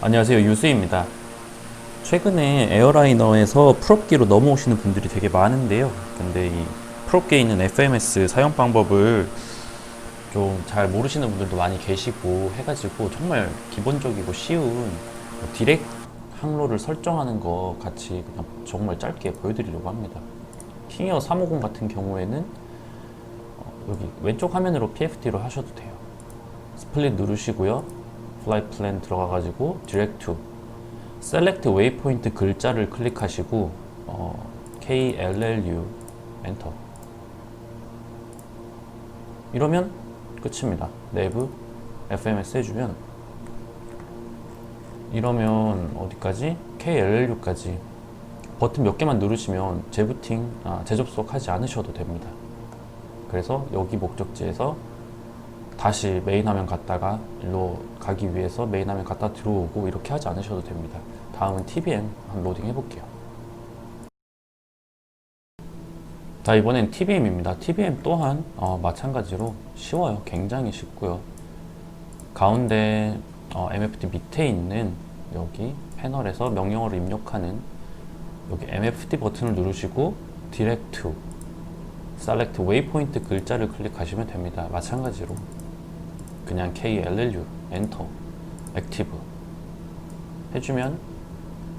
안녕하세요. 유수입니다. 최근에 에어라이너에서 프롭기로 넘어오시는 분들이 되게 많은데요. 근데 이 프롭기에 있는 FMS 사용 방법을 좀 잘 모르시는 분들도 많이 계시고 해가지고 정말 기본적이고 쉬운 뭐 디렉 항로를 설정하는 거 같이 그냥 정말 짧게 보여드리려고 합니다. 킹이어 350 같은 경우에는 어, 여기 왼쪽 화면으로 PFD로 하셔도 돼요. 스플릿 누르시고요 플랜 들어가가지고 셀렉트 웨이포인트 글자를 클릭하시고 어, KLLU 엔터 이러면 끝입니다. 내부 FMS 해주면. 이러면 어디까지? KLLU까지. 버튼 몇 개만 누르시면 재부팅, 아, 재접속 하지 않으셔도 됩니다. 그래서 여기 목적지에서 다시 메인 화면 갔다가 일로 가기 위해서 메인 화면 갔다 들어오고 이렇게 하지 않으셔도 됩니다. 다음은 TBM 한 로딩 해볼게요. 자 이번엔 TBM입니다. TBM 또한 어, 마찬가지로 쉬워요. 굉장히 쉽고요. 가운데 어, MFT 밑에 있는 여기 패널에서 명령어를 입력하는 여기 MFT 버튼을 누르시고 Direct to Select Waypoint 글자를 클릭하시면 됩니다. 마찬가지로 그냥 KLLU 엔터 액티브 해주면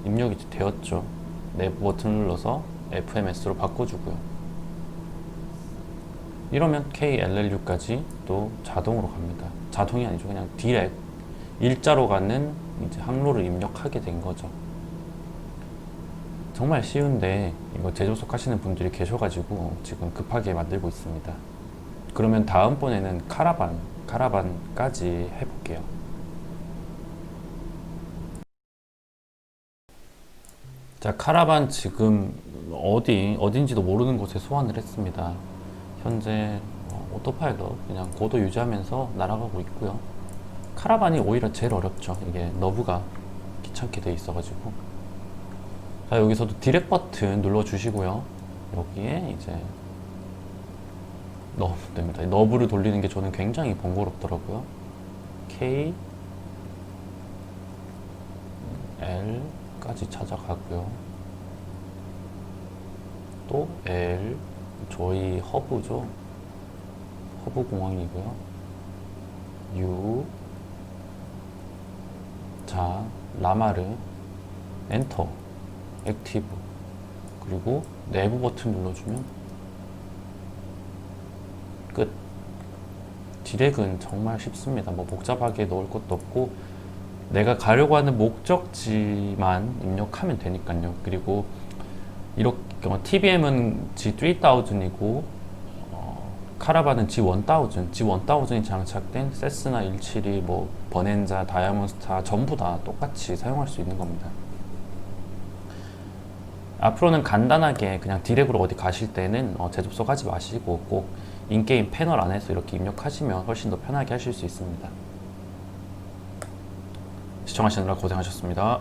입력이 되었죠. 내부 버튼 눌러서 FMS로 바꿔주고요. 이러면 KLLU까지 또 자동으로 갑니다. 자동이 아니죠. 그냥 디렉 일자로 가는 이제 항로를 입력하게 된 거죠. 정말 쉬운데 이거 재접속 하시는 분들이 계셔가지고 지금 급하게 만들고 있습니다. 그러면 다음번에는 카라반, 카라반까지 해볼게요. 자, 카라반 지금 어디, 어딘지도 모르는 곳에 소환을 했습니다. 현재 어, 오토파일럿 그냥 고도 유지하면서 날아가고 있고요. 카라반이 오히려 제일 어렵죠. 이게 너브가 귀찮게 돼 있어가지고. 자, 여기서도 디렉 버튼 눌러주시고요. 여기에 이제 너브 됩니다. 너브를 돌리는 게 저는 굉장히 번거롭더라고요. K L까지 찾아가고요. 또 L 저희 허브죠. 허브 공항이고요. U 자 라마르 엔터 액티브 그리고 내부 버튼 눌러주면 디렉은 정말 쉽습니다. 뭐 복잡하게 넣을 것도 없고 내가 가려고 하는 목적지만 입력하면 되니까요. 그리고 이렇게 TBM은 G3000이고 어, 카라반은 G1000 G1000이 장착된 세스나 172, 뭐 버넨자, 다이아몬스타 전부 다 똑같이 사용할 수 있는 겁니다. 앞으로는 간단하게 그냥 디렉으로 어디 가실 때는 어, 재접속하지 마시고 꼭 인게임 패널 안에서 이렇게 입력하시면 훨씬 더 편하게 하실 수 있습니다. 시청하시느라 고생하셨습니다.